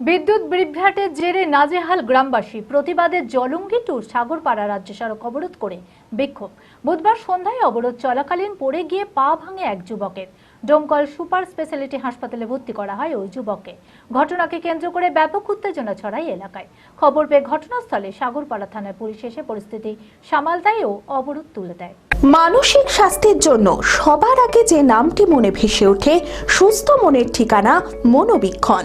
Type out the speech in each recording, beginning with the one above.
বিদ্যুৎ বিভ্রাটের জেরে নাজেহাল গ্রামবাসী। প্রতিবাদে জলঙ্গি টু সাগরপাড়া রাজ্য সড়ক অবরোধ করে বিক্ষোভ। বুধবার সন্ধ্যায় অবরোধ চলাকালীন পড়ে গিয়ে পা ভাঙে এক যুবকের। ডোমকল সুপার স্পেশালিটি হাসপাতালে ভর্তি করা হয় ওই যুবককে। ঘটনাকে কেন্দ্র করে ব্যাপক উত্তেজনা ছড়ায় এলাকায়। খবর পেয়ে ঘটনাস্থলে সাগরপাড়া থানার পুলিশ এসে পরিস্থিতি সামাল দেয় ও অবরোধ তুলে দেয়। মানসিক স্বাস্থ্যের জন্য সবার আগে যে নামটি মনে ভেসে ওঠে, সুস্থ মনের ঠিকানা মনোবীক্ষণ।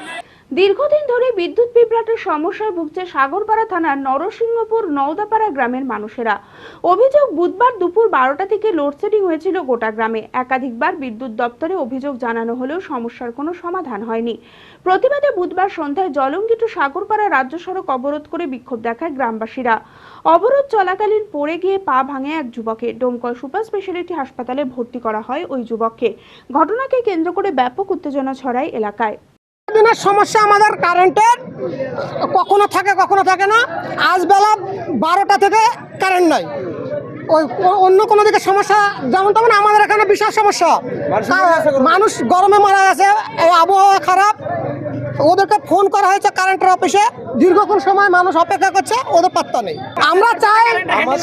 দীর্ঘদিন ধরে বিদ্যুৎ বিভ্রাটের সমস্যায় ভুগছে সাগরপাড়া থানার নরসিংহপুর নওদাপাড়া গ্রামের মানুষেরা। অভিযোগ বুধবার দুপুর বারোটা থেকে লোডশেডিং হয়েছিল গোটা গ্রামে। একাধিকবার বিদ্যুৎ দপ্তরে অভিযোগ জানানো হলেও সমস্যার কোনো সমাধান হয়নি। প্রতিবাদে বুধবার সন্ধ্যায় জলঙ্গি সাগরপাড়া রাজ্য সড়ক অবরোধ করে বিক্ষোভ দেখায় গ্রামবাসীরা। অবরোধ চলাকালীন পড়ে গিয়ে পা ভাঙে এক যুবকে ডোমকল সুপার স্পেশালিটি হাসপাতালে ভর্তি করা হয় ওই যুবককে। ঘটনাকে কেন্দ্র করে ব্যাপক উত্তেজনা ছড়ায় এলাকায়। দিনের সমস্যা আমাদের কারেন্টের কখনো থাকে কখনো থাকে না। আজ বেলা বারোটা থেকে কারেন্ট নাই। ওই অন্য কোনো দিকে সমস্যা যেমন তেমন আমাদের এখানে বিশাল সমস্যা। মানুষ গরমে মারা গেছে এই আবহাওয়া খারাপ। ওদেরকে ফোন করা হয়েছে কারেন্টের অফিসে দীর্ঘক্ষণ সময় মানুষ অপেক্ষা করছে ওদের পাত্তা নেই। আমরা চাই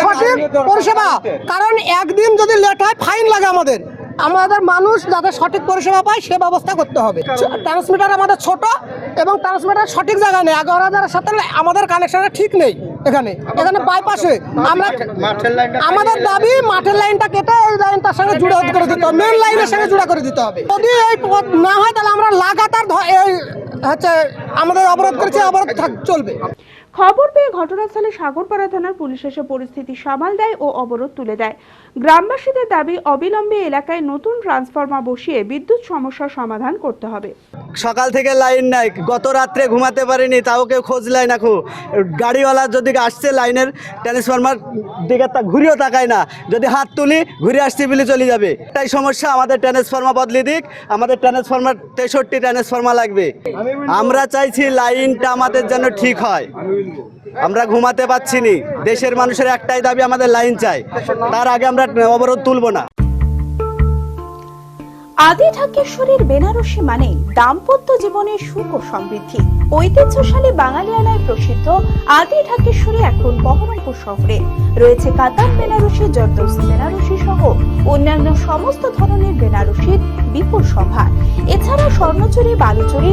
সঠিক পরিষেবা কারণ একদিন যদি লেট হয় ফাইন লাগে আমাদের। আমাদের মানুষ যাতে সঠিক পরিষেবা পায় সে ব্যবস্থা করতে হবে। ট্রান্সমিটার আমাদের ছোট এবং ট্রান্সমিটার সঠিক জায়গা নেই। এগারো হাজারের সাথে আমাদের কানেকশনটা ঠিক নেই এখানে। এখানে বাইপাসে আমরা আমাদের দাবি মাঠের লাইনটা কেটে এই লাইনটার সঙ্গে জুড়ে করে দিতে হবে। মেন লাইনের সঙ্গে জুড়ে করে দিতে হবে। যদি এই পথ না হয় তাহলে আমরা লাগাতার হচ্ছে আমাদের অবরোধ করেছি অবরোধ থাক- চলবে। খবর পেয়ে ঘটনাস্থলে সাগরপাড়া থানার পুলিশ এসে পরিস্থিতি সামাল দেয় ও অবরোধ তুলে দেয়। গ্রামবাসীদের দাবি, অবিলম্বে এলাকায় নতুন ট্রান্সফরমার বসিয়ে বিদ্যুৎ সমস্যার সমাধান করতে হবে। সকাল থেকে লাইন নাই, গত রাত্রে ঘুমাতে পারিনি, তাও কেউ খোঁজ লাই না এখন গাড়িওয়ালা যদি আসছে লাইনের, ট্রান্সফরমার দিকে তা ঘুরেও তাকায় না। যদি হাত তুলি, ঘুরে আসছি বলে চলে যাবে। তাই সমস্যা, আমাদের ট্রান্সফরমার বদলে দিক। আমাদের ট্রান্সফরমার, তেষট্টি ট্রান্সফরমার লাগবে। আমরা চাইছি লাইনটা আমাদের যেন ঠিক হয়। আমরা ঘুমাতে পাচ্ছি নি দেশের মানুষের একটাই দাবি আমাদের লাইন চাই। তার আগে আমরা অবরোধ তুলবো না। আদি ঢাকেশ্বরীর বেনারসি মানে দাম্পত্য জীবনের সুখ ও সমৃদ্ধি। ঐতিহ্যশালী বাঙালিয়ানায় প্রসিদ্ধ আদি ঢাকেশ্বরী এখন বহরমপুর শহরে। রয়েছে কাতার বেনারসি জর্দৌসি বেনারসি সহ অন্যান্য সমস্ত ধরনের বেনারসির বিপুল সম্ভার এছাড়া Swarnachuri, Baluchari